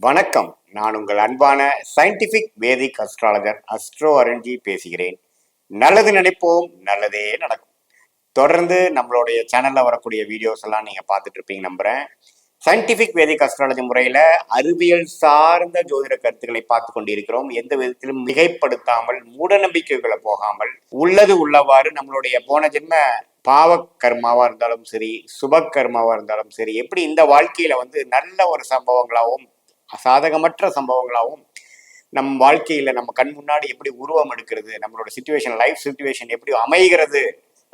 வணக்கம். நான் உங்கள் அன்பான scientific Vedic astrologer astro Aranji பேசுகிறேன். நல்லது நினைப்போம் நல்லதே நடக்கும். தொடர்ந்து நம்மளுடைய சேனல்ல வரக்கூடிய வீடியோஸ் எல்லாம் நீங்க பார்த்துட்டு இருப்பீங்க நம்புறேன். சயின்டிபிக் வேதிக் அஸ்ட்ராலஜி முறையில அறிவியல் சார்ந்த ஜோதிட கருத்துக்களை பார்த்து கொண்டிருக்கிறோம். எந்த விதத்திலும் மிகைப்படுத்தாமல் மூட நம்பிக்கைகளை போகாமல் உள்ளது உள்ளவாறு நம்மளுடைய போன ஜென்ம பாவ கர்மாவா இருந்தாலும் சரி சுப கர்மாவா இருந்தாலும் சரி எப்படி இந்த வாழ்க்கையில வந்து நல்ல ஒரு சம்பவங்களாகவும் சாதகமற்ற சம்பவங்களாகவும் நம் வாழ்க்கையில நம்ம கண் முன்னாடி எப்படி உருவம் எடுக்கிறது நம்மளோட சுச்சுவேஷன் லைஃப் சுச்சுவேஷன் எப்படி அமைகிறது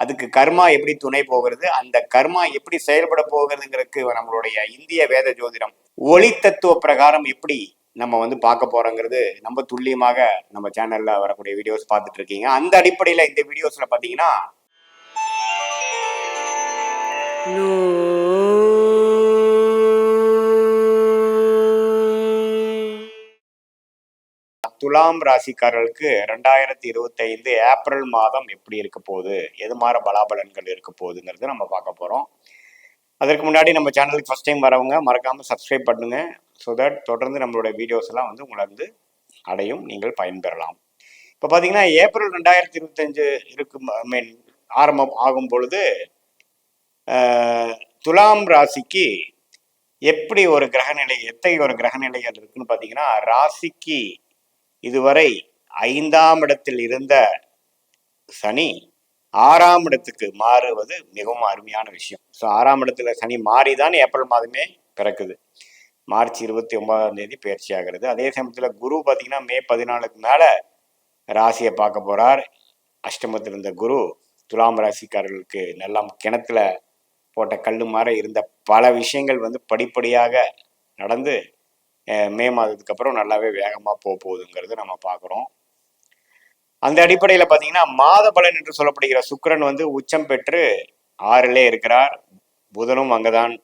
அதுக்கு கர்மா எப்படி துணை போகிறது அந்த கர்மா எப்படி செயல்பட போகிறதுங்கிறதுக்கு நம்மளுடைய இந்திய வேத ஜோதிடம் ஒளி தத்துவ பிரகாரம் எப்படி நம்ம வந்து பார்க்க போறோங்கிறது நம்ம துல்லியமாக நம்ம சேனல்ல வரக்கூடிய வீடியோஸ் பார்த்துட்டு இருக்கீங்க அந்த அடிப்படையில இந்த வீடியோஸ்ல பாத்தீங்கன்னா துலாம் ராசிக்காரர்களுக்கு ரெண்டாயிரத்தி இருபத்தி ஐந்து ஏப்ரல் மாதம் எப்படி இருக்க போகுது? எது மாதிரி பலாபலன்கள் இருக்க போகுதுங்கிறது நம்ம பார்க்க போகிறோம் அதற்கு முன்னாடி நம்ம சேனலுக்கு ஃபஸ்ட் டைம் வரவங்க மறக்காமல் சப்ஸ்கிரைப் பண்ணுங்க. ஸோ தட் தொடர்ந்து நம்மளோட வீடியோஸ் எல்லாம் வந்து உங்களை வந்து அடையும் நீங்கள் பயன்பெறலாம். இப்போ பார்த்தீங்கன்னா ஏப்ரல் ரெண்டாயிரத்தி இருபத்தஞ்சு இருக்கும் ஐ மீன் ஆரம்பம் ஆகும் பொழுது துலாம் ராசிக்கு எப்படி ஒரு கிரகநிலை எத்தகைய ஒரு கிரகநிலைகள் இருக்குன்னு பார்த்தீங்கன்னா ராசிக்கு இதுவரை ஐந்தாம் இடத்தில் இருந்த சனி ஆறாம் இடத்துக்கு மாறுவது மிகவும் அருமையான விஷயம். ஸோ ஆறாம் இடத்துல சனி மாறி தான் ஏப்ரல் மாதமே பிறக்குது. மார்ச் இருபத்தி ஒன்பதாம் தேதி பயிற்சி ஆகிறது. அதே சமயத்தில் குரு பார்த்தீங்கன்னா மே பதினாலுக்கு மேலே ராசியை பார்க்க போகிறார் அஷ்டமத்தில் இருந்த குரு துலாம் ராசிக்காரர்களுக்கு நல்லா கிணத்துல போட்ட கல்லு மாதிரி இருந்த பல விஷயங்கள் வந்து படிப்படியாக நடந்து மே மாதத்துக்கு அப்புறம் நல்லாவே வேகமாக போக போகுதுங்கிறது நம்ம பார்க்குறோம் அந்த அடிப்படையில் பார்த்தீங்கன்னா மாத பலன் என்று சொல்லப்படுகிற சுக்கரன் வந்து உச்சம் பெற்று ஆறிலே இருக்கிறார். புதனும் அங்கதான்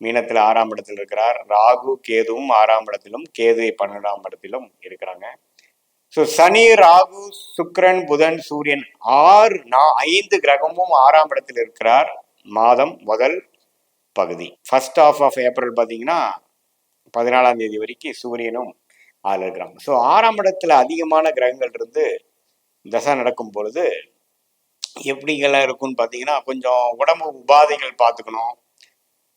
மீனத்தில் ஆறாம் இடத்தில் இருக்கிறார். ராகு கேதுவும் ஆறாம் இடத்திலும் கேது பன்னெண்டாம் இடத்திலும் இருக்கிறாங்க. ஸோ சனி ராகு சுக்கரன் புதன் சூரியன் ஆறு நா ஐந்து கிரகமும் ஆறாம் இடத்தில் இருக்கிறார். மாதம் முதல் பகுதி. ஃபர்ஸ்ட் ஆஃப் ஆஃப் ஏப்ரல் பார்த்தீங்கன்னா பதினாலாம் தேதி வரைக்கும் சூரியனும் அதில் இருக்கிறாங்க. ஸோ ஆறாம் இடத்துல அதிகமான கிரகங்கள் இருந்து தசை நடக்கும் பொழுது எப்படிங்கெல்லாம் இருக்கும்னு பார்த்தீங்கன்னா கொஞ்சம் உடம்பு உபாதைகள் பார்த்துக்கணும்.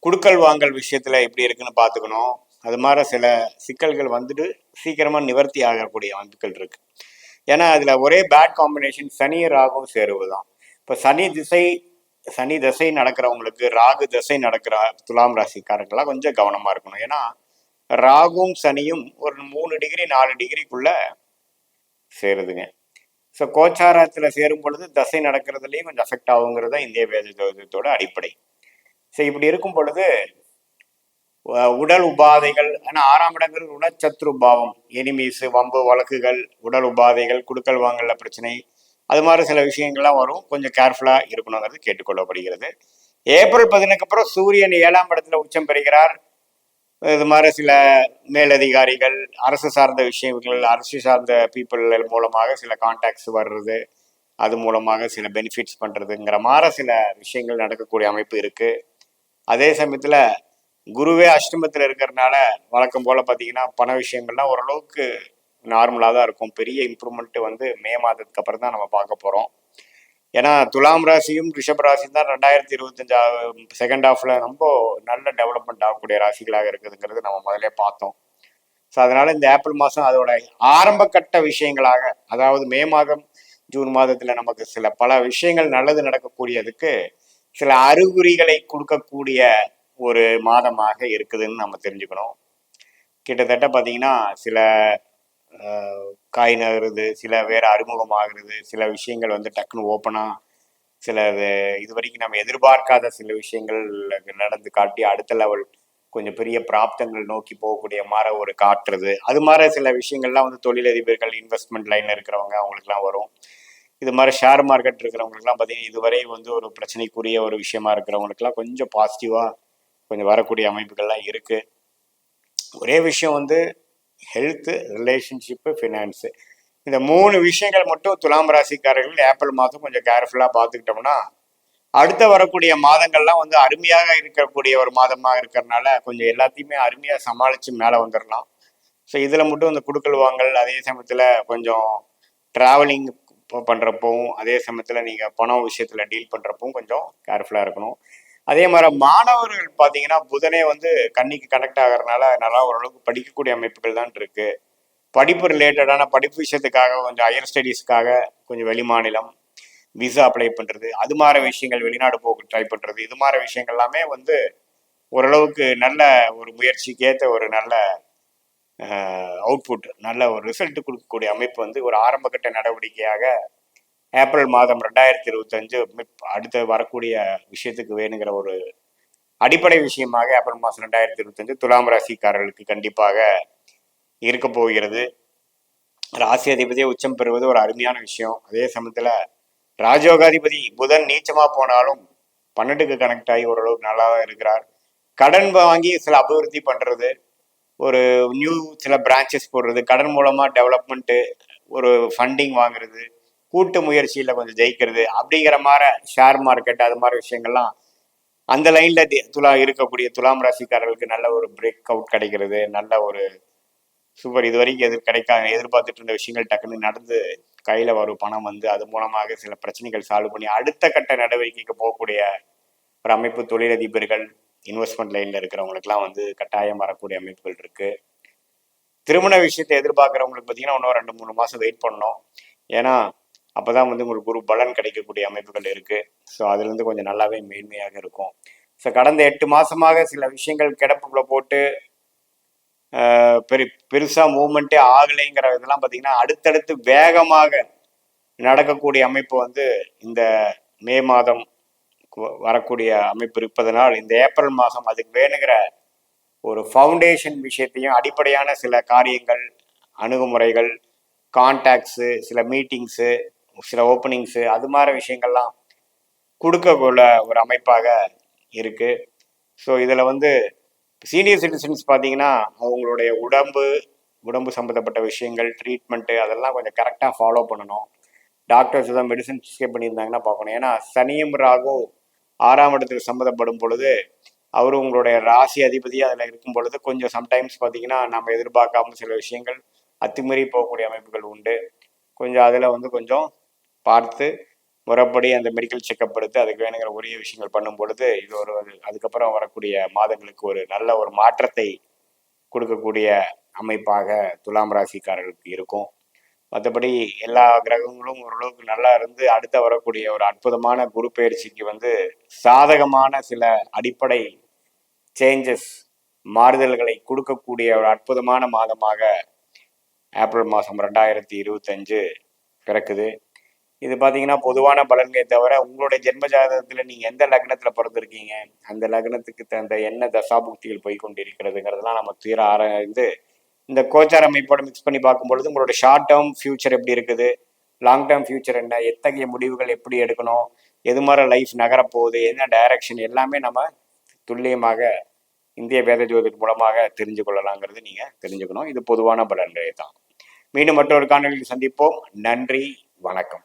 குடுக்கல் வாங்கல் விஷயத்தில் எப்படி இருக்குன்னு பார்த்துக்கணும். அது மாதிரி சில சிக்கல்கள் வந்துட்டு சீக்கிரமாக நிவர்த்தி ஆகக்கூடிய வாய்ப்புகள் இருக்கு. ஏன்னா அதில் ஒரே பேட் காம்பினேஷன் சனி ராகும் சேருவது தான். இப்போ சனி திசை சனி திசை நடக்கிறவங்களுக்கு ராகு திசை நடக்கிற துலாம் ராசிக்காரங்களாம் கொஞ்சம் கவனமாக இருக்கணும். ஏன்னா ராகும் சனியும் ஒரு மூணு டிகிரி நாலு டிகிரிக்குள்ள சேருதுங்க. ஸோ கோச்சாரத்தில் சேரும் பொழுது தசை நடக்கிறதுலையும் கொஞ்சம் அஃபெக்ட் ஆகுங்கிறது தான் இந்திய வேத ஜோதிடத்தோட அடிப்படை. ஸோ இப்படி இருக்கும் பொழுது உடல் உபாதைகள் ஆனால் ஆறாம் இடங்கிறது உணச்சத்ரு பாவம். எனிமீஸ் வம்பு வழக்குகள் உடல் உபாதைகள் குடுக்கல் வாங்கல பிரச்சனை அது மாதிரி சில விஷயங்கள்லாம் வரும். கொஞ்சம் கேர்ஃபுல்லாக இருக்கணுங்கிறது கேட்டுக்கொள்ளப்படுகிறது. ஏப்ரல் பதினுக்கு அப்புறம் சூரியன் ஏழாம் இடத்துல உச்சம் பெறுகிறார். இது மாதிரி சில மேலதிகாரிகள் அரசு சார்ந்த விஷயங்கள் அரசு சார்ந்த பீப்புள் மூலமாக சில கான்டாக்ட்ஸ் வர்றது அது மூலமாக சில பெனிஃபிட்ஸ் பண்ணுறதுங்கிற மாதிரி சில விஷயங்கள் நடக்கக்கூடிய அமைப்பு இருக்குது அதே சமயத்தில் குருவே அஷ்டமத்தில் இருக்கிறனால வழக்கம் போல் பார்த்தீங்கன்னா பண விஷயங்கள்லாம் ஓரளவுக்கு நார்மலாக தான் இருக்கும். பெரிய இம்ப்ரூவ்மெண்ட் வந்து மே மாதத்துக்கு அப்புறம் தான் நம்ம பார்க்க போகிறோம் ஏன்னா துலாம் ராசியும் ரிஷப் ராசியும் தான் ரெண்டாயிரத்தி இருபத்தஞ்சா செகண்ட் ஹாஃப்ல ரொம்ப நல்ல டெவலப்மெண்ட் ஆகக்கூடிய ராசிகளாக இருக்குதுங்கிறது நம்ம முதல்ல பார்த்தோம். ஸோ அதனால இந்த ஏப்ரல் மாதம் அதோட ஆரம்ப கட்ட விஷயங்களாக அதாவது மே மாதம் ஜூன் மாதத்துல நமக்கு சில பல விஷயங்கள் நல்லது நடக்கக்கூடியதுக்கு சில அறிகுறிகளை கொடுக்கக்கூடிய ஒரு மாதமாக இருக்குதுன்னு நம்ம தெரிஞ்சுக்கணும். கிட்டத்தட்ட பார்த்தீங்கன்னா சில காய் நகருது சில வேற அறிமுகமாகிறது சில விஷயங்கள் வந்து டக்குன்னு ஓப்பனாக சில இது- இது வரைக்கும் நம்ம எதிர்பார்க்காத சில விஷயங்கள் நடந்து காட்டி அடுத்த லெவல் கொஞ்சம் பெரிய பிராப்தங்கள் நோக்கி போகக்கூடிய மாதிரி ஒரு காட்டுறது. அது மாதிரி சில விஷயங்கள்லாம் வந்து தொழிலதிபர்கள் இன்வெஸ்ட்மெண்ட் லைனில் இருக்கிறவங்க அவங்களுக்குலாம் வரும். இது மாதிரி ஷேர் மார்க்கெட் இருக்கிறவங்களுக்குலாம் பார்த்தீங்கன்னா இதுவரை வந்து ஒரு பிரச்சனைக்குரிய ஒரு விஷயமா இருக்கிறவங்களுக்குலாம் கொஞ்சம் பாசிட்டிவாக கொஞ்சம் வரக்கூடிய அமைப்புகள்லாம் இருக்குது ஒரே விஷயம் வந்து ஹெல்த்து ரிலேஷன்ஷிப்பு ஃபினான்ஸு இந்த மூணு விஷயங்கள் மட்டும் துலாம் ராசிக்காரர்கள் ஏப்ரல் மாதம் கொஞ்சம் கேர்ஃபுல்லாக பார்த்துக்கிட்டோம்னா அடுத்த வரக்கூடிய மாதங்கள்லாம் வந்து அருமையாக இருக்கக்கூடிய ஒரு மாதமாக இருக்கிறனால கொஞ்சம் எல்லாத்தையுமே அருமையாக சமாளித்து மேலே வந்துடலாம் ஸோ இதில் மட்டும் இந்த குடுக்கல் வாங்கல் அதே சமயத்தில் கொஞ்சம் ட்ராவலிங் பண்ணுறப்பவும் அதே சமயத்தில் நீங்கள் பணம் விஷயத்தில் டீல் பண்ணுறப்பவும் கொஞ்சம் கேர்ஃபுல்லாக இருக்கணும். அதே மாதிரி மாணவர்கள் பார்த்தீங்கன்னா புதனே வந்து கண்ணிக்கு கனெக்ட் ஆகிறதுனால நல்லா ஓரளவுக்கு படிக்கக்கூடிய அமைப்புகள் தான் இருக்கு. படிப்பு ரிலேட்டடான படிப்பு விஷயத்துக்காக கொஞ்சம் ஹையர் ஸ்டடீஸ்க்காக கொஞ்சம் வெளிமாநிலம் விசா அப்ளை பண்ணுறது அது மாதிரி விஷயங்கள் வெளிநாடு போக ட்ரை பண்ணுறது இது மாதிரி விஷயங்கள் எல்லாமே வந்து ஓரளவுக்கு நல்ல ஒரு முயற்சிக்கு ஏற்ற ஒரு நல்ல அவுட்புட் நல்ல ஒரு ரிசல்ட் கொடுக்கக்கூடிய அமைப்பு வந்து ஒரு ஆரம்பகட்ட நடவடிக்கையாக ஏப்ரல் மாதம் ரெண்டாயிரத்தி இருபத்தஞ்சு அடுத்து வரக்கூடிய விஷயத்துக்கு வேணுங்கிற ஒரு அடிப்படை விஷயமாக ஏப்ரல் மாதம் ரெண்டாயிரத்தி இருபத்தஞ்சு துலாம் ராசிக்காரர்களுக்கு கண்டிப்பாக இருக்க போகிறது. ராசி அதிபதியை உச்சம் பெறுவது ஒரு அருமையான விஷயம். அதே சமயத்தில் ராஜயோகாதிபதி புதன் நீச்சமாக போனாலும் பன்னெண்டுக்கு கனெக்ட் ஆகி ஓரளவுக்கு நல்லா தான் இருக்கிறார். கடன் வாங்கி சில அபிவிருத்தி பண்ணுறது ஒரு நியூ சில பிரான்ச்சஸ் போடுறது கடன் மூலமாக டெவலப்மெண்ட்டு ஒரு ஃபண்டிங் வாங்குறது கூட்டு முயற்சியில் கொஞ்சம் ஜெயிக்கிறது அப்படிங்கிற மாதிரி ஷேர் மார்க்கெட் அது மாதிரி விஷயங்கள்லாம் அந்த லைன்ல துலா இருக்கக்கூடிய துலாம் ராசிக்காரர்களுக்கு நல்ல ஒரு பிரேக் அவுட் கிடைக்கிறது நல்ல ஒரு சூப்பர் இது வரைக்கும் எதிர் கிடைக்காத எதிர்பார்த்துட்டு இருந்த விஷயங்கள் டக்குன்னு நடந்து கையில் வரும் பணம் வந்து அது மூலமாக சில பிரச்சனைகள் சால்வ் பண்ணி அடுத்த கட்ட நடவடிக்கைக்கு போகக்கூடிய ஒரு அமைப்பு தொழிலதிபர்கள் இன்வெஸ்ட்மெண்ட் லைனில் இருக்கிறவங்களுக்குலாம் வந்து கட்டாயம் வரக்கூடிய அமைப்புகள் இருக்குது திருமண விஷயத்தை எதிர்பார்க்குறவங்களுக்கு பார்த்தீங்கன்னா இன்னும் ரெண்டு மூணு மாதம் வெயிட் பண்ணோம் ஏன்னா அப்போ தான் வந்து உங்களுக்கு ஒரு பலன் கிடைக்கக்கூடிய அமைப்புகள் இருக்குது ஸோ அதுலேருந்து கொஞ்சம் நல்லாவே மேன்மையாக இருக்கும். ஸோ கடந்த எட்டு மாதமாக சில விஷயங்கள் கிடப்புக்குள்ள போட்டு பெரு பெருசாக மூமெண்ட்டே ஆகலைங்கிற இதெல்லாம் பார்த்தீங்கன்னா அடுத்தடுத்து வேகமாக நடக்கக்கூடிய அமைப்பு வந்து இந்த மே மாதம் வரக்கூடிய அமைப்பு இருப்பதனால் இந்த ஏப்ரல் மாதம் அதுக்கு வேணுங்கிற ஒரு ஃபவுண்டேஷன் விஷயத்தையும் அடிப்படையான சில காரியங்கள் அணுகுமுறைகள் கான்டாக்ட்ஸு சில மீட்டிங்ஸு சில ஓப்பனிங்ஸு அது மாதிரி விஷயங்கள்லாம் கொடுக்கக்குள்ள ஒரு அமைப்பாக இருக்குது ஸோ இதில் வந்து சீனியர் சிட்டிசன்ஸ் பார்த்தீங்கன்னா அவங்களுடைய உடம்பு உடம்பு சம்மந்தப்பட்ட விஷயங்கள் ட்ரீட்மெண்ட்டு அதெல்லாம் கொஞ்சம் கரெக்டாக ஃபாலோ பண்ணணும். டாக்டர்ஸ் தான் மெடிசன் ப்ரிஸ்கிரைப் பண்ணியிருந்தாங்கன்னா பார்க்கணும். ஏன்னா சனியும் ராகு ஆறாம் இடத்துக்கு சம்மந்தப்படும் பொழுது அவர் உங்களுடைய ராசி அதிபதி அதில் இருக்கும் பொழுது கொஞ்சம் சம்டைம்ஸ் பார்த்தீங்கன்னா நம்ம எதிர்பார்க்காம சில விஷயங்கள் அத்துமீறி போகக்கூடிய அமைப்புகள் உண்டு. கொஞ்சம் அதில் வந்து கொஞ்சம் பார்த்து முறைப்படி அந்த மெடிக்கல் செக்கப் எடுத்து அதுக்கு வேணுங்கிற உரிய விஷயங்கள் பண்ணும் பொழுது இது ஒரு அதுக்கப்புறம் வரக்கூடிய மாதங்களுக்கு ஒரு நல்ல ஒரு மாற்றத்தை கொடுக்கக்கூடிய அமைப்பாக துலாம் ராசிக்காரர்களுக்கு இருக்கும். மற்றபடி எல்லா கிரகங்களும் ஓரளவுக்கு நல்லா இருந்து அடுத்த வரக்கூடிய ஒரு அற்புதமான குரு பயிற்சிக்கு வந்து சாதகமான சில அடிப்படை சேஞ்சஸ் மாறுதல்களை கொடுக்கக்கூடிய ஒரு அற்புதமான மாதமாக ஏப்ரல் மாதம் ரெண்டாயிரத்தி இருபத்தஞ்சு பிறக்குது. இது பார்த்தீங்கன்னா பொதுவான பலன்களை தவிர உங்களுடைய ஜென்ம ஜாதகத்தில் நீங்கள் எந்த லக்னத்தில் பிறந்திருக்கீங்க? அந்த லக்னத்துக்கு தகுந்த என்ன தசாபுக்திகள் போய் கொண்டிருக்கிறதுங்கிறதெல்லாம் நம்ம தீர ஆராய்ந்து இந்த கோச்சார் அமைப்போட மிக்ஸ் பண்ணி பார்க்கும்பொழுது உங்களோட ஷார்ட் டேர்ம் ஃபியூச்சர் எப்படி இருக்குது? லாங் டேர்ம் ஃபியூச்சர் என்ன? எத்தகைய முடிவுகள் எப்படி எடுக்கணும்? எது மாதிரி லைஃப் நகரப்போகுது? என்ன டைரக்ஷன் எல்லாமே நம்ம துல்லியமாக இந்திய வேத ஜோதிட் மூலமாக தெரிஞ்சு கொள்ளலாங்கிறது நீங்கள் தெரிஞ்சுக்கணும். இது பொதுவான பலன்களே தான். மீண்டும் மற்றொரு காணொலியில் சந்திப்போம். நன்றி. வணக்கம்.